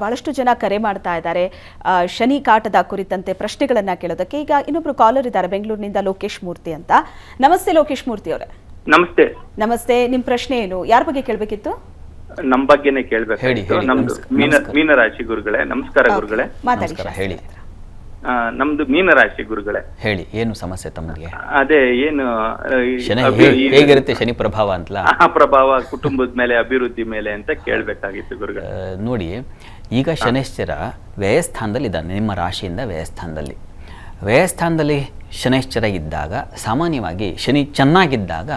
ಬಹಳಷ್ಟು ಜನ ಕರೆ ಮಾಡ್ತಾ ಇದ್ದಾರೆ. ಆ, ಶನಿ ಕಾಟದ ಕುರಿತಂತೆ ಪ್ರಶ್ನೆಗಳನ್ನ ಕೇಳೋದಕ್ಕೆ. ಈಗ ಇನ್ನೊಬ್ರು ಕಾಲರ್ ಇದ್ದಾರೆ ಬೆಂಗಳೂರಿನಿಂದ ಲೋಕೇಶ್ ಮೂರ್ತಿ ಅಂತ. ನಮಸ್ತೆ ಲೋಕೇಶ್ ಮೂರ್ತಿ ಅವರೇ. ನಮಸ್ತೆ. ನಮಸ್ತೆ ನಿಮ್ ಪ್ರಶ್ನೆ ಏನು? ಯಾರ ಬಗ್ಗೆ ಕೇಳಬೇಕಿತ್ತು? ನಮ್ ಬಗ್ಗೆನೇ ಹೇಳಿ, ಕೇಳ್ಬೇಕಾಗಿತ್ತು. ಹೇಳಿ. ನಮ್ದು ನಮಸ್ಕಾರ. ಮೀನ ನಮಸ್ಕಾರ. ಮೀನರಾಶಿ ಗುರುಗಳೇ ನಮಸ್ಕಾರ ಗುರುಗಳೇ. ಮಾತಾಡಿ ನಮಸ್ಕಾರ, ಶಾಸ್ತ್ರಿ. ಹೇಳಿ. ಹತ್ರ. ಆ, ನಮ್ದು ಮೀನರಾಶಿ ಗುರುಗಳೇ. ಹೇಳಿ ಏನು ಸಮಸ್ಯೆ ತಮಗೆ? ಅದೇ ಏನು ಆ, ಈ ಶನಿ ಅಭಿ- ಹೇ- ಈ- ಹೇಗಿರುತ್ತೆ ಶನಿ ಪ್ರಭಾವ ಅಂತಲ್ಲ ಆ ಪ್ರಭಾವ ಕುಟುಂಬದ ಮೇಲೆ ಅಭಿವೃದ್ಧಿ ಮೇಲೆ ಅಂತ ಕೇಳ್ಬೇಕಾಗಿತ್ತು ಗುರುಗಳೇ. ಆ, ನೋಡಿ ಈಗ ಶನೈಶ್ಚರ ವ್ಯಯಸ್ಥಾನದಲ್ಲಿ ಇದ್ದಾನೆ, ನಿಮ್ಮ ರಾಶಿಯಿಂದ ವ್ಯಯಸ್ಥಾನದಲ್ಲಿ. ವ್ಯಯಸ್ಥಾನದಲ್ಲಿ ಶನೈಶ್ಚರ ಇದ್ದಾಗ, ಸಾಮಾನ್ಯವಾಗಿ ಶನಿ ಚೆನ್ನಾಗಿದ್ದಾಗ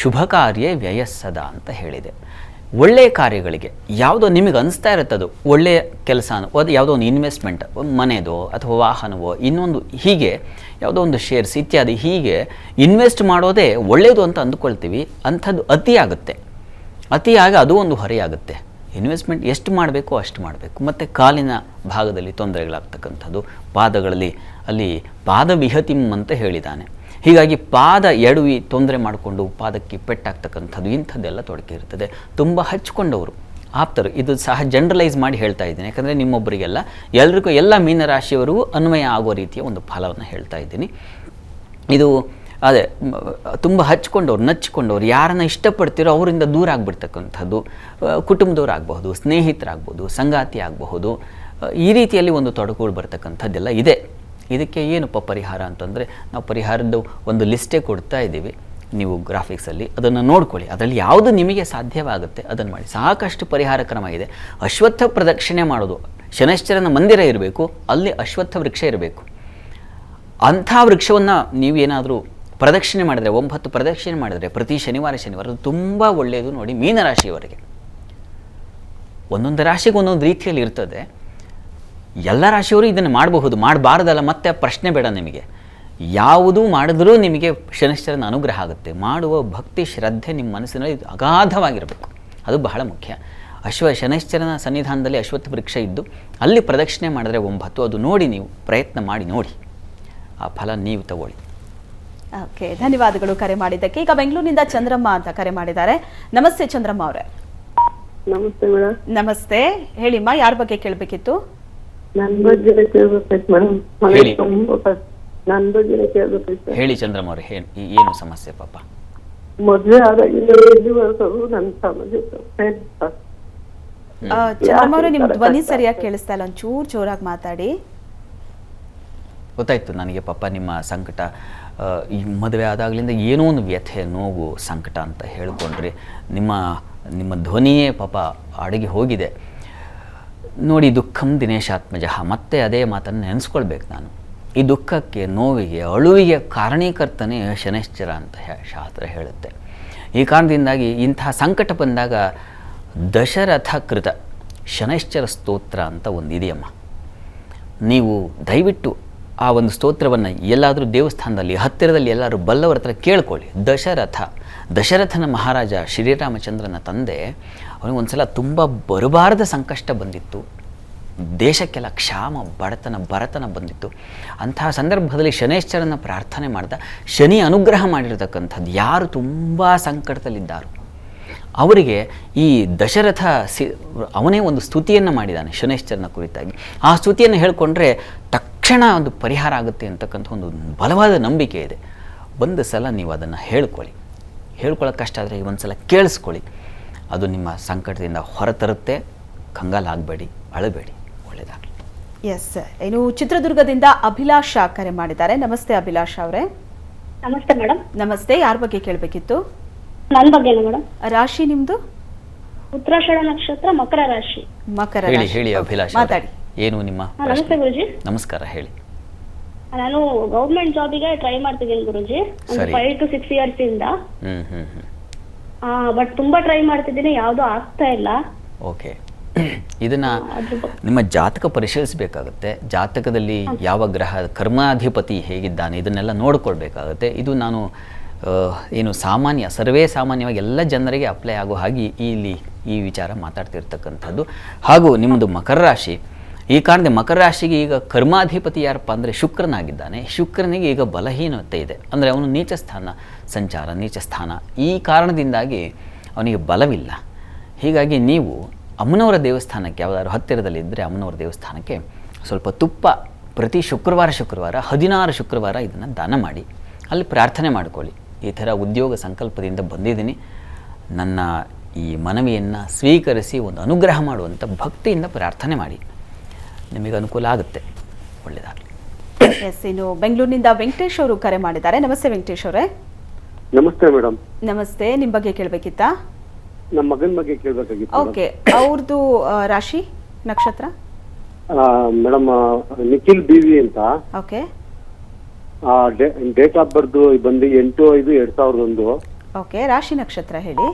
ಶುಭ ಕಾರ್ಯ ವ್ಯಯಸ್ಸದ ಅಂತ ಹೇಳಿದೆ. ಒಳ್ಳೆಯ ಕಾರ್ಯಗಳಿಗೆ, ಯಾವುದೋ ನಿಮಗೆ ಅನಿಸ್ತಾ ಇರುತ್ತೆ ಅದು, ಒಳ್ಳೆಯ ಕೆಲಸ ಅದು ಯಾವುದೋ ಒಂದು ಇನ್ವೆಸ್ಟ್ಮೆಂಟ್ ಮನೆದೋ ಅಥವಾ ವಾಹನವೋ, ಇನ್ನೊಂದು ಹೀಗೆ, ಯಾವುದೋ ಒಂದು ಶೇರ್ಸ್ ಇತ್ಯಾದಿ ಹೀಗೆ ಇನ್ವೆಸ್ಟ್ ಮಾಡೋದೇ ಒಳ್ಳೆಯದು ಅಂತ ಅಂದುಕೊಳ್ತೀವಿ, ಅಂಥದ್ದು ಅತಿಯಾಗುತ್ತೆ. ಅತಿಯಾಗಿ ಅದು ಒಂದು ಹೊರೆಯಾಗುತ್ತೆ. ಇನ್ವೆಸ್ಟ್ಮೆಂಟ್ ಎಷ್ಟು ಮಾಡಬೇಕು ಅಷ್ಟು ಮಾಡಬೇಕು. ಮತ್ತು ಕಾಲಿನ ಭಾಗದಲ್ಲಿ ತೊಂದರೆಗಳಾಗ್ತಕ್ಕಂಥದ್ದು. ಪಾದಗಳಲ್ಲಿ, ಅಲ್ಲಿ ಪಾದ ವಿಹತಿಮ್ ಅಂತ ಹೇಳಿದ್ದಾನೆ. ಹೀಗಾಗಿ ಪಾದ ಎಡವಿ ತೊಂದರೆ ಮಾಡಿಕೊಂಡು ಪಾದಕ್ಕೆ ಪೆಟ್ಟಾಗ್ತಕ್ಕಂಥದ್ದು ಇಂಥದ್ದೆಲ್ಲ ತೊಡಕೆ ಇರ್ತದೆ. ತುಂಬ ಹಚ್ಕೊಂಡವರು ಆಪ್ತರು. ಇದು ಸಹ ಜನರಲೈಸ್ ಮಾಡಿ ಹೇಳ್ತಾ ಇದ್ದೀನಿ. ಯಾಕಂದರೆ ನಿಮ್ಮೊಬ್ಬರಿಗೆಲ್ಲ, ಎಲ್ರಿಗೂ, ಎಲ್ಲ ಮೀನರಾಶಿಯವರಿಗೂ ಅನ್ವಯ ಆಗೋ ರೀತಿಯ ಒಂದು ಫಲವನ್ನು ಹೇಳ್ತಾ ಇದ್ದೀನಿ. ಇದು ಅದೇ, ತುಂಬ ಹಚ್ಕೊಂಡವ್ರು ನಚ್ಕೊಂಡವ್ರು ಯಾರನ್ನು ಇಷ್ಟಪಡ್ತೀರೋ ಅವರಿಂದ ದೂರ ಆಗಿಬಿಡ್ತಕ್ಕಂಥದ್ದು ಕುಟುಂಬದವ್ರು ಆಗಬಹುದು ಸ್ನೇಹಿತರಾಗ್ಬೋದು ಸಂಗಾತಿ ಆಗಬಹುದು ಈ ರೀತಿಯಲ್ಲಿ ಒಂದು ತೊಡಕುಗಳು ಬರ್ತಕ್ಕಂಥದ್ದೆಲ್ಲ ಇದೆ. ಇದಕ್ಕೆ ಏನಪ್ಪ ಪರಿಹಾರ ಅಂತಂದರೆ, ನಾವು ಪರಿಹಾರದ ಒಂದು ಲಿಸ್ಟೇ ಕೊಡ್ತಾ ಇದ್ದೀವಿ. ನೀವು ಗ್ರಾಫಿಕ್ಸಲ್ಲಿ ಅದನ್ನು ನೋಡ್ಕೊಳ್ಳಿ. ಅದರಲ್ಲಿ ಯಾವುದು ನಿಮಗೆ ಸಾಧ್ಯವಾಗುತ್ತೆ ಅದನ್ನು ಮಾಡಿ. ಸಾಕಷ್ಟು ಪರಿಹಾರ ಕ್ರಮ ಇದೆ. ಅಶ್ವತ್ಥ ಪ್ರದಕ್ಷಿಣೆ ಮಾಡೋದು. ಶನೈಶ್ಚರನ ಮಂದಿರ ಇರಬೇಕು, ಅಲ್ಲಿ ಅಶ್ವತ್ಥ ವೃಕ್ಷ ಇರಬೇಕು. ಅಂಥ ವೃಕ್ಷವನ್ನು ನೀವೇನಾದರೂ ಪ್ರದಕ್ಷಿಣೆ ಮಾಡಿದರೆ, ಒಂಬತ್ತು ಪ್ರದಕ್ಷಿಣೆ ಮಾಡಿದರೆ ಪ್ರತಿ ಶನಿವಾರ ಶನಿವಾರ ತುಂಬ ಒಳ್ಳೆಯದು ನೋಡಿ ಮೀನರಾಶಿಯವರಿಗೆ ಒಂದೊಂದು ರಾಶಿಗೆ ಒಂದೊಂದು ರೀತಿಯಲ್ಲಿ ಇರ್ತದೆ. ಎಲ್ಲ ರಾಶಿಯವರು ಇದನ್ನು ಮಾಡಬಹುದು, ಮಾಡಬಾರ್ದಲ್ಲ, ಮತ್ತೆ ಪ್ರಶ್ನೆ ಬೇಡ ನಿಮಗೆ. ಯಾವುದೂ ಮಾಡಿದ್ರೂ ನಿಮಗೆ ಶನಿಶ್ಚರನ ಅನುಗ್ರಹ ಆಗುತ್ತೆ. ಮಾಡುವ ಭಕ್ತಿ, ಶ್ರದ್ಧೆ ನಿಮ್ಮ ಮನಸ್ಸಿನಲ್ಲಿ ಅಗಾಧವಾಗಿರಬೇಕು. ಅದು ಬಹಳ ಮುಖ್ಯ. ಅಶ್ವ ಶನಿಶ್ಚರನ ಸನ್ನಿಧಾನದಲ್ಲಿ ಅಶ್ವತ್ಥ ವೃಕ್ಷ ಇದ್ದು, ಅಲ್ಲಿ ಪ್ರದಕ್ಷಿಣೆ ಮಾಡಿದ್ರೆ ಒಂಬತ್ತು. ಅದು ನೋಡಿ ನೀವು, ಪ್ರಯತ್ನ ಮಾಡಿ ನೋಡಿ. ಆ ಫಲ ನೀವು ತಗೊಳ್ಳಿ. ಓಕೆ ಧನ್ಯವಾದಗಳು ಕರೆ ಮಾಡಿದ್ದಕ್ಕೆ. ಈಗ ಬೆಂಗಳೂರಿನಿಂದ ಚಂದ್ರಮ್ಮ ಅಂತ ಕರೆ ಮಾಡಿದ್ದಾರೆ. ನಮಸ್ತೆ ಚಂದ್ರಮ್ಮ ಅವರೇ. ನಮಸ್ತೆ ಮೇಡಮ್. ನಮಸ್ತೆ. ಹೇಳಿಮ್ಮ ಯಾರ ಬಗ್ಗೆ ಕೇಳಬೇಕಿತ್ತು? ನನ್ ಬಗ್ಗೆ ಕೇಳ್ಬೇಕಾಯ್ತು ಮೇಡಮ್. ಮನೆ ಹೇಳಿ. ತುಂಬಾ ಕಷ್ಟ. ನನ್ ಬಗ್ಗೆ ಕೇಳ್ಬೇಕಾಯ್ತು. ಹೇಳಿ ಚಂದ್ರಮ್ಮ ಅವ್ರೆ ಹೇ ಏನು ಸಮಸ್ಯೆ ಪಾಪ? ಮದ್ವೆ ಆದಾಗಿಂದ ನನ್ ಆ, ಚಂದ್ರಮ್ಮ ಅವರೇ ನಿಮ್ ಧ್ವನಿ ಸರಿಯಾಗಿ? ಕೇಳಿಸ್ತಾ ಇಲ್ಲ. ಒಂಚೂರು ಜೋರಾಗಿ ಮಾತಾಡಿ. ಗೊತ್ತಾಯ್ತು ನನಗೆ ಪಾಪ ನಿಮ್ಮ ಸಂಕಟ ಈ ಮದುವೆ ಆದಾಗಲಿಂದ ಏನೋ ಒಂದು ವ್ಯಥೆ, ನೋವು, ಸಂಕಟ ಅಂತ ಹೇಳ್ಕೊಂಡ್ರಿ ನಿಮ್ಮ ನಿಮ್ಮ ಧ್ವನಿಯೇ ಪಾಪ ಅಡಗಿ ಹೋಗಿದೆ. ನೋಡಿ, ದುಃಖಂ ದಿನೇಶಾತ್ಮಜಃ ಮತ್ತೆ ಅದೇ ಮಾತನ್ನು ನೆನೆಸ್ಕೊಳ್ಬೇಕು ನಾನು. ಈ ದುಃಖಕ್ಕೆ, ನೋವಿಗೆ, ಅಳುವಿಗೆ ಕಾರಣೀಕರ್ತನೇ ಶನೈಶ್ಚರ ಅಂತ ಶಾಸ್ತ್ರ ಹೇಳುತ್ತೆ. ಈ ಕಾರಣದಿಂದಾಗಿ ಇಂತಹ ಸಂಕಟ ಬಂದಾಗ ದಶರಥ ಕೃತ ಶನೈಶ್ಚರ ಸ್ತೋತ್ರ ಅಂತ ಒಂದು ಇದೆಯಮ್ಮ ನೀವು ದಯವಿಟ್ಟು ಆ ಒಂದು ಸ್ತೋತ್ರವನ್ನು ಎಲ್ಲಾದರೂ ದೇವಸ್ಥಾನದಲ್ಲಿ, ಹತ್ತಿರದಲ್ಲಿ ಎಲ್ಲರೂ ಬಲ್ಲವರ ಹತ್ರ ಕೇಳ್ಕೊಳ್ಳಿ. ದಶರಥ. ದಶರಥನ ಮಹಾರಾಜ ಶ್ರೀರಾಮಚಂದ್ರನ ತಂದೆ, ಅವನಿಗೆ ಒಂದ್ಸಲ ತುಂಬ ಬರಬಾರದ ಸಂಕಷ್ಟ ಬಂದಿತ್ತು. ದೇಶಕ್ಕೆಲ್ಲ ಕ್ಷಾಮ, ಬಡತನ, ಬರತನ ಬಂದಿತ್ತು. ಅಂತಹ ಸಂದರ್ಭದಲ್ಲಿ ಶನೇಶ್ವರನ ಪ್ರಾರ್ಥನೆ ಮಾಡ್ದ, ಶನಿ ಅನುಗ್ರಹ ಮಾಡಿರತಕ್ಕಂಥದ್ದು ಯಾರು ತುಂಬ ಸಂಕಟದಲ್ಲಿದ್ದಾರೋ. ಅವರಿಗೆ ಈ ದಶರಥ ಸಿ, ಅವನೇ ಒಂದು ಸ್ತುತಿಯನ್ನು ಮಾಡಿದ್ದಾನೆ ಶನೇಶ್ಚರನ ಕುರಿತಾಗಿ. ಆ ಸ್ತುತಿಯನ್ನು ಹೇಳಿಕೊಂಡ್ರೆ ತಕ್ಷಣ ಒಂದು ಪರಿಹಾರ ಆಗುತ್ತೆ ಅಂತಕ್ಕಂಥ ಒಂದು ಬಲವಾದ ನಂಬಿಕೆ ಇದೆ. ಒಂದು ಸಲ ನೀವು ಅದನ್ನು ಹೇಳ್ಕೊಳ್ಳಿ. ಹೇಳ್ಕೊಳ್ಳೋಕೆ ಕಷ್ಟ ಆದರೆ ಒಂದು ಸಲ ಕೇಳಿಸ್ಕೊಳ್ಳಿ. ಅದು ನಿಮ್ಮ ಸಂಕಟದಿಂದ ಹೊರತರುತ್ತೆ. ಕಂಗಾಲಾಗಬೇಡಿ ಅಳಬೇಡಿ. ಒಳ್ಳೆಯದಾಗಲಿ ಎಸ್ ಇನ್ನು ಚಿತ್ರದುರ್ಗದಿಂದ ಅಭಿಲಾಷ ಕರೆ ಮಾಡಿದ್ದಾರೆ. ನಮಸ್ತೆ ಅಭಿಲಾಷ ಅವರೇ. ನಮಸ್ತೆ ಮೇಡಮ್ ನಮಸ್ತೆ. ಯಾರ ಬಗ್ಗೆ ಕೇಳಬೇಕಿತ್ತು? ನನ್ನ ಬಗ್ಗೆ ಮೇಡಮ್ ರಾಶಿ ನಿಮ್ದು? ಉತ್ತರಾಷಾಢ ನಕ್ಷತ್ರ ಮಕರ ರಾಶಿ. ಮಕರ ಹೇಳಿ ರಾಶಿ. ಹೇಳಿ Okay, ಅಭಿಲಾಷ್ ಮಾತಾಡಿ. ಏನು ನಿಮ್ಮ ನಮಸ್ತೆ ಗುರುಜಿ. ನಮಸ್ಕಾರ ಹೇಳಿ. ನಾನು ಗೌರ್ಮೆಂಟ್ ಜಾಬಿಗೆ ಟ್ರೈ ಮಾಡ್ತಿದ್ದೀನಿ Guruji. Five to six years ಇಂದ. ಬಟ್ ತುಂಬಾ ಟ್ರೈ ಮಾಡ್ತಿದ್ದೀನಿ ಯಾವ್ದು ಆಗ್ತಾ ಇಲ್ಲ. ಓಕೆ. ಇದನ್ನ ನಿಮ್ಮ ಜಾತಕ ಪರಿಶೀಲಿಸಬೇಕಾಗುತ್ತೆ. ಜಾತಕದಲ್ಲಿ ಯಾವ ಗ್ರಹ ಕರ್ಮಾಧಿಪತಿ ಹೇಗಿದ್ದಾನೆ ಇದನ್ನೆಲ್ಲ ನೋಡ್ಕೊಳ್ಬೇಕಾಗುತ್ತೆ. ಇದು ನಾನು ಏನು ಸಾಮಾನ್ಯ ಸರ್ವೇ ಸಾಮಾನ್ಯವಾಗಿ ಎಲ್ಲ ಜನರಿಗೆ ಅಪ್ಲೈ ಆಗೋ ಹಾಗೆ ಇಲ್ಲಿ ಈ ವಿಚಾರ ಮಾತಾಡ್ತಿರ್ತಕ್ಕಂಥದ್ದು. ಹಾಗೂ ನಿಮ್ಮದು ಮಕರ ರಾಶಿ ಈ ಕಾರಣದ ಮಕರ ರಾಶಿಗೆ ಈಗ ಕರ್ಮಾಧಿಪತಿ ಯಾರಪ್ಪ ಅಂದರೆ ಶುಕ್ರನಾಗಿದ್ದಾನೆ. ಶುಕ್ರನಿಗೆ ಈಗ ಬಲಹೀನತೆ ಇದೆ. ಅಂದರೆ ಅವನು ನೀಚ ಸ್ಥಾನ, ಸಂಚಾರ, ನೀಚ ಸ್ಥಾನ. ಈ ಕಾರಣದಿಂದಾಗಿ ಅವನಿಗೆ ಬಲವಿಲ್ಲ. ಹೀಗಾಗಿ ನೀವು ಅಮ್ಮನವರ ದೇವಸ್ಥಾನಕ್ಕೆ ಯಾವುದಾದ್ರು ಹತ್ತಿರದಲ್ಲಿದ್ದರೆ ಅಮ್ಮನವರ ದೇವಸ್ಥಾನಕ್ಕೆ ಸ್ವಲ್ಪ ತುಪ್ಪ ಪ್ರತಿ ಶುಕ್ರವಾರ ಶುಕ್ರವಾರ, ಹದಿನಾರು ಶುಕ್ರವಾರ ಇದನ್ನು ದಾನ ಮಾಡಿ. ಅಲ್ಲಿ ಪ್ರಾರ್ಥನೆ ಮಾಡ್ಕೊಳ್ಳಿ. ಈ ಥರ ಉದ್ಯೋಗ ಸಂಕಲ್ಪದಿಂದ ಬಂದಿದ್ದೀನಿ. ನನ್ನ ಈ ಮನವಿಯನ್ನು ಸ್ವೀಕರಿಸಿ ಒಂದು ಅನುಗ್ರಹ ಮಾಡುವಂಥ ಭಕ್ತಿಯಿಂದ ಪ್ರಾರ್ಥನೆ ಮಾಡಿ. ನಿಮಗೆ ಅನುಕೂಲ ಆಗುತ್ತೆ. ಒಳ್ಳೆಯದಾಗಲಿ ಎಸ್ ಇನ್ನು ಬೆಂಗಳೂರಿನಿಂದ ವೆಂಕಟೇಶ್ ಅವರು ಕರೆ ಮಾಡಿದ್ದಾರೆ. ನಮಸ್ತೆ ವೆಂಕಟೇಶ್ ಅವರೇ. ನಮಸ್ತೆ ಮೇಡಮ್ ನಮಸ್ತೆ ನಿಮ್ಮ ಬಗ್ಗೆ ಕೇಳಬೇಕಿತ್ತಾ? ನಮ್ಮ ಮಗನ ಬಗ್ಗೆ ಕೇಳಬೇಕಾಗಿತ್ತು ಓಕೆ ಅವ್ರದ್ದು ರಾಶಿ ನಕ್ಷತ್ರ? ಮೇಡಮ್ ನಿಖಿಲ್ ಬಿವಿ ಅಂತ. ಓಕೆ ಡೇಟ್ ಆಫ್ ಬರ್ತ್ ಬಂದು ಎಂಟು ಐದು ಎರಡ್ ಸಾವಿರದ ಒಂದು ಓಕೆ ರಾಶಿ ನಕ್ಷತ್ರ ಹೇಳಿ.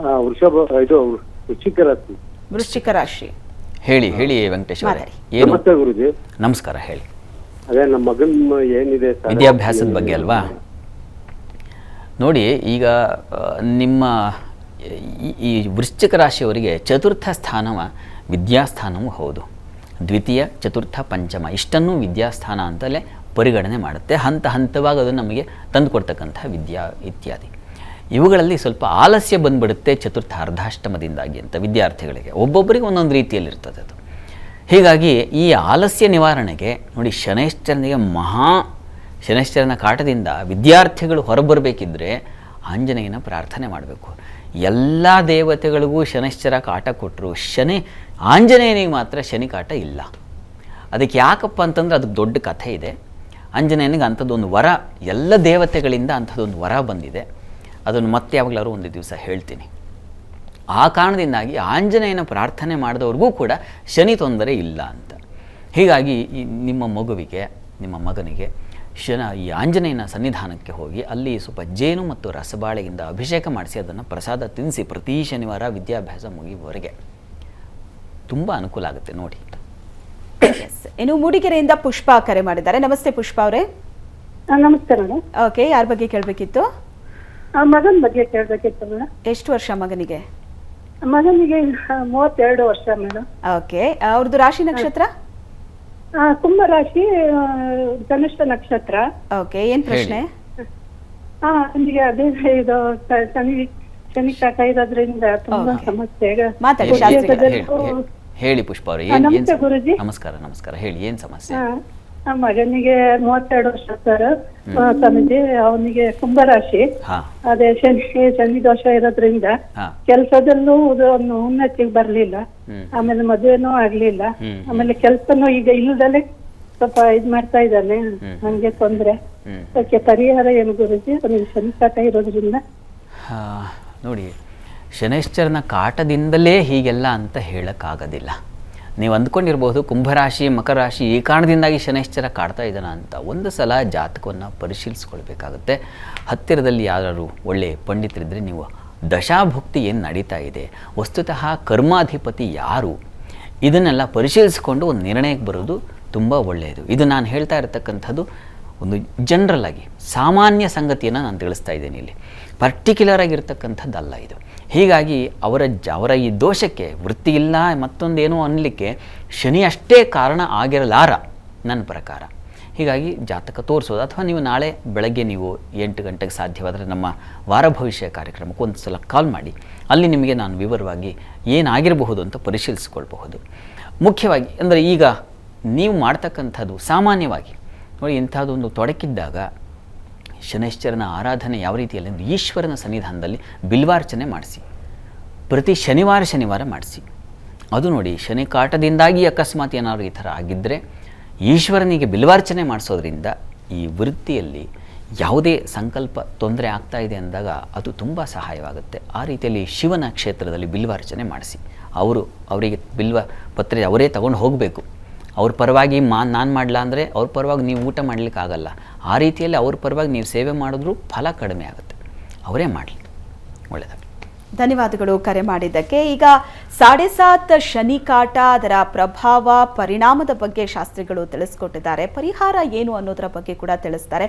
ಆ, ವೃಷಭ ಇದು ವೃಶ್ಚಿಕ ರಾಶಿ. ವೃಶ್ಚಿಕ ರಾಶಿ. ಹೇಳಿ ಹೇಳಿ ವೆಂಕಟೇಶ್ ಅವರೇ. ಏನು? ನಮಸ್ತೆ ಗುರುಜಿ. ನಮಸ್ಕಾರ ಹೇಳಿ. ಅದೇ ನಮ್ಮ ಮಗನ ಏನಿದೆ? ವಿದ್ಯಾಭ್ಯಾಸದ ಬಗ್ಗೆ ಅಲ್ವಾ? ನೋಡಿ ಈಗ ನಿಮ್ಮ ಈ- ಈ ವೃಶ್ಚಿಕ ರಾಶಿಯವರಿಗೆ ಚತುರ್ಥ ಸ್ಥಾನವ ವಿದ್ಯಾಸ್ಥಾನವೂ ಹೌದು. ದ್ವಿತೀಯ ಚತುರ್ಥ ಪಂಚಮ ಇಷ್ಟನ್ನು ವಿದ್ಯಾಸ್ಥಾನ ಅಂತಲೇ ಪರಿಗಣನೆ ಮಾಡುತ್ತೆ. ಹಂತ ಹಂತವಾಗಿ ಅದು ನಮಗೆ ತಂದುಕೊಡ್ತಕ್ಕಂಥ ವಿದ್ಯಾ ಇತ್ಯಾದಿ. ಇವುಗಳಲ್ಲಿ ಸ್ವಲ್ಪ ಆಲಸ್ಯ ಬಂದ್ಬಿಡುತ್ತೆ ಚತುರ್ಥ ಅರ್ಧಾಷ್ಟಮದಿಂದಾಗಿ ಅಂತ ವಿದ್ಯಾರ್ಥಿಗಳಿಗೆ. ಒಬ್ಬೊಬ್ಬರಿಗೆ ಒಂದೊಂದು ರೀತಿಯಲ್ಲಿರ್ತದೆ ಅದು. ಹೀಗಾಗಿ ಈ ಆಲಸ್ಯ ನಿವಾರಣೆಗೆ ನೋಡಿ ಶನೈಶ್ಚರನಿಗೆ ಮಹಾ ಶನೈಶ್ಚರನ ಕಾಟದಿಂದ ವಿದ್ಯಾರ್ಥಿಗಳು ಹೊರಬರಬೇಕಿದ್ರೆ ಆಂಜನೇಯನ ಪ್ರಾರ್ಥನೆ ಮಾಡಬೇಕು. ಎಲ್ಲ ದೇವತೆಗಳಿಗೂ ಶನೈಶ್ಚರ ಕಾಟ ಕೊಟ್ಟರು ಶನಿ, ಆಂಜನೇಯನಿಗೆ ಮಾತ್ರ ಶನಿ ಕಾಟ ಇಲ್ಲ. ಅದಕ್ಕೆ ಯಾಕಪ್ಪ ಅಂತಂದ್ರೆ ಅದಕ್ಕೆ ದೊಡ್ಡ ಕಥೆ ಇದೆ. ಆಂಜನೇಯನಿಗೆ ಅಂಥದ್ದೊಂದು ವರ, ಎಲ್ಲ ದೇವತೆಗಳಿಂದ ಅಂಥದ್ದೊಂದು ವರ ಬಂದಿದೆ. ಅದನ್ನು ಮತ್ತೆ ಯಾವಾಗಲಾದ್ರು ಒಂದು ದಿವಸ ಹೇಳ್ತೀನಿ. ಆ ಕಾರಣದಿಂದಾಗಿ ಆಂಜನೇಯನ ಪ್ರಾರ್ಥನೆ ಮಾಡಿದವ್ರಿಗೂ ಕೂಡ ಶನಿ ತೊಂದರೆ ಇಲ್ಲ ಅಂತ. ಹೀಗಾಗಿ ಈ ನಿಮ್ಮ ಮಗುವಿಗೆ ನಿಮ್ಮ ಮಗನಿಗೆ ಶನ ಈ ಆಂಜನೇಯನ ಸನ್ನಿಧಾನಕ್ಕೆ ಹೋಗಿ ಅಲ್ಲಿ ಸ್ವಲ್ಪ ಜೇನು ಮತ್ತು ರಸಬಾಳೆಯಿಂದ ಅಭಿಷೇಕ ಮಾಡಿಸಿ ಅದನ್ನು ಪ್ರಸಾದ ತಿನ್ನಿಸಿ ಪ್ರತಿ ಶನಿವಾರ ವಿದ್ಯಾಭ್ಯಾಸ ಮುಗಿಯುವವರೆಗೆ. ತುಂಬ ಅನುಕೂಲ ಆಗುತ್ತೆ ನೋಡಿ. ಇನ್ನು ಮೂಡಿಗೆರೆಯಿಂದ ಪುಷ್ಪ ಕರೆ ಮಾಡಿದ್ದಾರೆ. ನಮಸ್ತೆ ಪುಷ್ಪ ಅವರೇ. ನಮಸ್ತೆ ಮೇಡಮ್. ಓಕೆ ಯಾರ ಬಗ್ಗೆ ಕೇಳಬೇಕಿತ್ತು? ಮಗನ ಬಗ್ಗೆ ಕೇಳಬೇಕಿತ್ತು ಮೇಡಮ್ ಎಷ್ಟು ವರ್ಷ ಮಗನಿಗೆ? ಮಗನಿಗೆ ಮೂವತ್ತೆರಡು ವರ್ಷ ಮೇಡಮ್ ಓಕೆ ಅವ್ರದ್ದು ರಾಶಿ ನಕ್ಷತ್ರ? ಕುಂಭ ರಾಶಿ ಕನಿಷ್ಠ ನಕ್ಷತ್ರ. ಓಕೆ ಏನ್ ಪ್ರಶ್ನೆ? ಅವನಿಗೆ ಅದೇ ಇದು ಸ- ಶನಿ ಶನಿ ಕಾಟ ಇರೋದ್ರಿಂದ ತುಂಬಾ Okay. ಸಮಸ್ಯೆ. ಮಾತಾಡಿ, ಹೇಳಿ, ಶಾಸ್ತ್ರಿಗಳೇ. ಹೇಳಿ, ಉದ್ಯೋಗದಲ್ಲೂ- ಹೇಳಿ, ಹೇಳಿ ಪುಷ್ಪ ಅವರು ಏನು ನಮಸ್ತೆ ಗುರೂಜಿ. ನಮಸ್ಕಾರ ನಮಸ್ಕಾರ ಹೇಳಿ ಏನ್ ಸಮಸ್ಯೆ? ಆ ಮಗನಿಗೆ ಮೂವತ್ತೆರಡು ವರ್ಷ ಸರ್ ಸ್ವಾಮೀಜಿ ಅವನಿಗೆ ಕುಂಭರಾಶಿ. ಹಾಂ. ಅದೇ ಶನಿ ಶನಿ ದೋಷ ಇರೋದ್ರಿಂದ ಕೆಲ್ಸದಲ್ಲೂ ಕೆಲಸದಲ್ಲೂ ಉನ್ನತಿಗೆ ಬರ್ಲಿಲ್ಲ. ಹ್ಮ್. ಆಮೇಲೆ ಮದುವೆನೂ ಆಗ್ಲಿಲ್ಲ. ಹ್ಮ್. ಆಮೇಲೆ ಕೆಲಸನೂ ಈಗ ಇಲ್ಲದಲ್ಲೇ ಸ್ವಲ್ಪ ಇದ್ ಮಾಡ್ತಾ ಇದ್ದಾನೆ. ಹಂಗೆ ತೊಂದ್ರೆ. ಹ್ಮ್. ಅದಕ್ಕೆ ಪರಿಹಾರ ಏನು ಗುರುಜಿ? ಅವನಿಗೆ ಶನಿ ಕಾಟ ಇರೋದ್ರಿಂದ. ಆ, ನೋಡಿ ಶನೈಶ್ಚರನ ಕಾಟದಿಂದಲೇ ಹೀಗೆಲ್ಲ ಅಂತ ಹೇಳೋಕ್ಕಾಗೋದಿಲ್ಲ. ನೀವು ಅಂದ್ಕೊಂಡಿರ್ಬೋದು ಕುಂಭರಾಶಿ ಮಕರ ರಾಶಿ ಈ ಕಾರಣದಿಂದಾಗಿ ಶನೈಶ್ಚರ ಕಾಡ್ತಾ ಇದ್ದಾನ ಅಂತ ಒಂದು ಸಲ ಜಾತಕವನ್ನು ಪರಿಶೀಲಿಸ್ಕೊಳ್ಬೇಕಾಗುತ್ತೆ. ಹತ್ತಿರದಲ್ಲಿ ಯಾರು ಒಳ್ಳೆಯ ಪಂಡಿತರಿದ್ದರೆ ನೀವು ದಶಾಭುಕ್ತಿ ಏನು ನಡೀತಾ ಇದೆ? ವಸ್ತುತಃ ಕರ್ಮಾಧಿಪತಿ ಯಾರು? ಇದನ್ನೆಲ್ಲ ಪರಿಶೀಲಿಸಿಕೊಂಡು ಒಂದು ನಿರ್ಣಯಕ್ಕೆ ಬರೋದು ತುಂಬ ಒಳ್ಳೆಯದು. ಇದು ನಾನು ಹೇಳ್ತಾ ಇರತಕ್ಕಂಥದ್ದು ಒಂದು ಜನರಲ್ ಆಗಿ, ಸಾಮಾನ್ಯ ಸಂಗತಿಯನ್ನು ನಾನು ತಿಳಿಸ್ತಾ ಇದ್ದೀನಿ ಇಲ್ಲಿ. ಪರ್ಟಿಕ್ಯುಲರ್ ಆಗಿರ್ತಕ್ಕಂಥದ್ದಲ್ಲ ಇದು. ಹೀಗಾಗಿ ಅವರ ಜ, ಅವರ ಈ ದೋಷಕ್ಕೆ ವೃತ್ತಿ ಇಲ್ಲ ಮತ್ತೊಂದೇನೋ ಅನ್ನಲಿಕ್ಕೆ ಶನಿ ಅಷ್ಟೇ ಕಾರಣ ಆಗಿರಲಾರ ನನ್ನ ಪ್ರಕಾರ. ಹೀಗಾಗಿ ಜಾತಕ ತೋರಿಸೋದು ಅಥವಾ ನೀವು ನಾಳೆ ಬೆಳಗ್ಗೆ ನೀವು ಎಂಟು ಗಂಟೆಗೆ ಸಾಧ್ಯವಾದರೆ ನಮ್ಮ ವಾರ ಭವಿಷ್ಯ ಕಾರ್ಯಕ್ರಮಕ್ಕೆ ಒಂದು ಸಲ ಕಾಲ್ ಮಾಡಿ. ಅಲ್ಲಿ ನಿಮಗೆ ನಾನು ವಿವರವಾಗಿ ಏನಾಗಿರಬಹುದು ಅಂತ ಪರಿಶೀಲಿಸಿಕೊಳ್ಬಹುದು. ಮುಖ್ಯವಾಗಿ ಅಂದರೆ ಈಗ ನೀವು ಮಾಡ್ತಕ್ಕಂಥದ್ದು ಸಾಮಾನ್ಯವಾಗಿ ನೋಡಿ, ಇಂಥದ್ದೊಂದು ತೊಡಕಿದ್ದಾಗ ಶನೈಶ್ಚರನ ಆರಾಧನೆ ಯಾವ ರೀತಿಯಲ್ಲಿ ಈಶ್ವರನ ಸನ್ನಿಧಾನದಲ್ಲಿ ಬಿಲ್ವಾರ್ಚನೆ ಮಾಡಿಸಿ, ಪ್ರತಿ ಶನಿವಾರ ಶನಿವಾರ ಮಾಡಿಸಿ. ಅದು ನೋಡಿ, ಶನಿ ಕಾಟದಿಂದಾಗಿ ಅಕಸ್ಮಾತ್ ಏನಾದರೂ ಈ ಥರ ಆಗಿದ್ದರೆ ಈಶ್ವರನಿಗೆ ಬಿಲ್ವಾರ್ಚನೆ ಮಾಡಿಸೋದ್ರಿಂದ ಈ ವೃತ್ತಿಯಲ್ಲಿ ಯಾವುದೇ ಸಂಕಲ್ಪ ತೊಂದರೆ ಆಗ್ತಾ ಇದೆ ಅಂದಾಗ ಅದು ತುಂಬ ಸಹಾಯವಾಗುತ್ತೆ. ಆ ರೀತಿಯಲ್ಲಿ ಶಿವನ ಕ್ಷೇತ್ರದಲ್ಲಿ ಬಿಲ್ವಾರ್ಚನೆ ಮಾಡಿಸಿ. ಅವರು ಅವರಿಗೆ ಬಿಲ್ವ ಪತ್ರೆ ಅವರೇ ತಗೊಂಡು ಹೋಗಬೇಕು. ಅವ್ರ ಪರವಾಗಿ ಮಾ, ನಾನು ಮಾಡಲ್ಲ ಅಂದರೆ ಅವ್ರ ಪರವಾಗಿ ನೀವು ಊಟ ಮಾಡಲಿಕ್ಕೆ ಆಗಲ್ಲ ಆ ರೀತಿಯಲ್ಲಿ ಅವ್ರ ಪರವಾಗಿ ನೀವು ಸೇವೆ ಮಾಡಿದ್ರೂ ಫಲ ಕಡಿಮೆ ಆಗುತ್ತೆ. ಅವರೇ ಮಾಡಲಿ. ಒಳ್ಳೆಯದಾಗಲಿ ಧನ್ಯವಾದಗಳು ಕರೆ ಮಾಡಿದ್ದಕ್ಕೆ. ಈಗ ಸಾಡೆ ಸಾತ್ ಶನಿ ಕಾಟ ಅದರ ಪ್ರಭಾವ, ಪರಿಣಾಮದ ಬಗ್ಗೆ ಶಾಸ್ತ್ರಿಗಳು ತಿಳಿಸ್ಕೊಟ್ಟಿದ್ದಾರೆ. ಪರಿಹಾರ ಏನು ಅನ್ನೋದರ ಬಗ್ಗೆ ಕೂಡ ತಿಳಿಸ್ತಾರೆ.